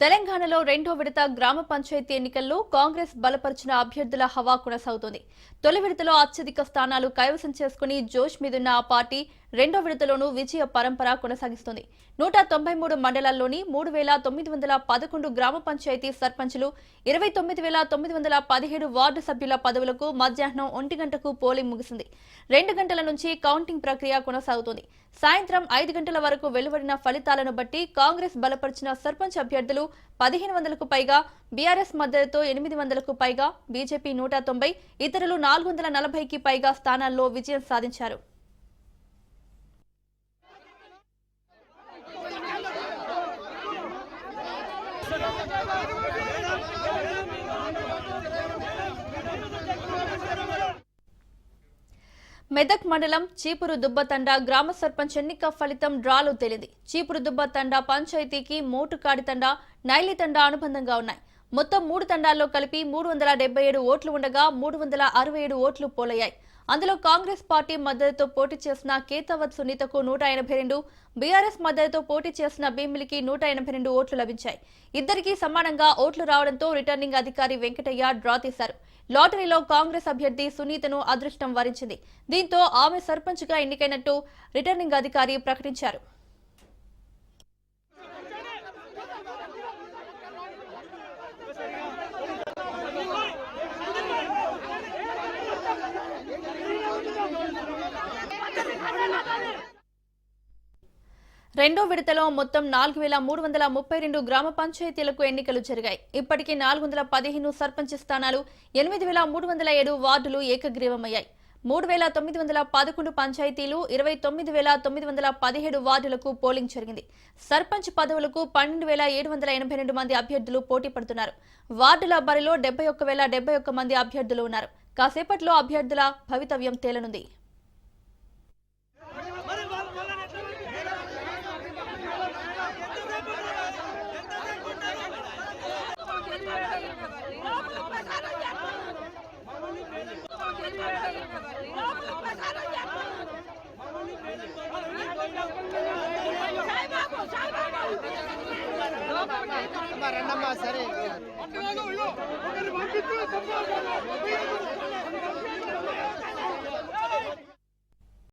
తెలంగాణలో రెండో విడత గ్రామ పంచాయతీ ఎన్నికల్లో కాంగ్రెస్ బలపరిచిన అభ్యర్థుల హవా కొనసాగుతోంది. తొలి విడతలో అత్యధిక స్థానాలు కైవసం చేసుకుని జోష్ మీదున్న ఆ పార్టీ రెండో విడతలోనూ విజయ పరంపర కొనసాగిస్తోంది. నూట తొంభై మూడు మండలాల్లోని మూడు వేల తొమ్మిది వందల పదకొండు గ్రామ పంచాయతీ సర్పంచులు ఇరవై తొమ్మిది వేల తొమ్మిది వందల పదిహేడు వార్డు సభ్యుల పదవులకు మధ్యాహ్నం ఒంటి గంటకు పోలింగ్ ముగిసింది. రెండు గంటల నుంచి కౌంటింగ్ ప్రక్రియ కొనసాగుతోంది. సాయంత్రం ఐదు గంటల వరకు వెలువడిన ఫలితాలను బట్టి కాంగ్రెస్ బలపరిచిన సర్పంచ్ అభ్యర్థులు పదిహేను వందలకు పైగా బీఆర్ఎస్ మద్దతుతో ఎనిమిది వందలకు పైగా బీజేపీ నూట తొంభై ఇతరులు నాలుగు వందల నలభైకి పైగా స్థానాల్లో విజయం సాధించారు. మెదక్ మండలం చీపురు దుబ్బతండ గ్రామ సర్పంచ్ ఎన్నిక ఫలితం డ్రాలో తేలింది. చీపురు దుబ్బతండ పంచాయతీకి మోటుకాడి తండా నైలి తండ అనుబంధంగా ఉన్నాయి. మొత్తం మూడు తండాల్లో కలిపి మూడు వందల డెబ్బై ఏడు ఓట్లు ఉండగా మూడు వందల అరవై ఏడు ఓట్లు పోలయ్యాయి. అందులో కాంగ్రెస్ పార్టీ మద్దతుతో పోటీ చేసిన కేతావత్ సునీతకు నూట ఎనభై రెండు బీఆర్ఎస్ మద్దతుతో పోటీ చేసిన భీమిలికి నూట ఎనభై రెండు ఓట్లు లభించాయి. ఇద్దరికీ సమానంగా ఓట్లు రావడంతో రిటర్నింగ్ అధికారి వెంకటయ్య డ్రా తీశారు. లాటరీలో కాంగ్రెస్ అభ్యర్థి సునీతను అదృష్టం వరించింది. దీంతో ఆమె సర్పంచ్గా ఎన్నికైనట్టు రిటర్నింగ్ అధికారి ప్రకటించారు. రెండో విడతలో మొత్తం నాలుగు వేల మూడు వందల ముప్పై రెండు గ్రామ పంచాయతీలకు ఎన్నికలు జరిగాయి. ఇప్పటికీ నాలుగు వందల పదిహేను సర్పంచ్ స్థానాలు ఎనిమిది వేల మూడు వందల ఏడు వార్డులు ఏకగ్రీవమయ్యాయి. మూడు వేల తొమ్మిది వందల పదకొండు పంచాయతీలు ఇరవై తొమ్మిది వేల తొమ్మిది వందల పదిహేడు వార్డులకు పోలింగ్ జరిగింది. సర్పంచ్ పదవులకు పన్నెండు వేల ఏడు వందల ఎనభై రెండు మంది అభ్యర్థులు పోటీ పడుతున్నారు. వార్డుల బరిలో డెబ్బై ఒక్క వేల డెబ్బై ఒక్క మంది అభ్యర్థులు ఉన్నారు. కాసేపట్లో అభ్యర్థుల భవితవ్యం తేలనుంది. రండమ్మా సరే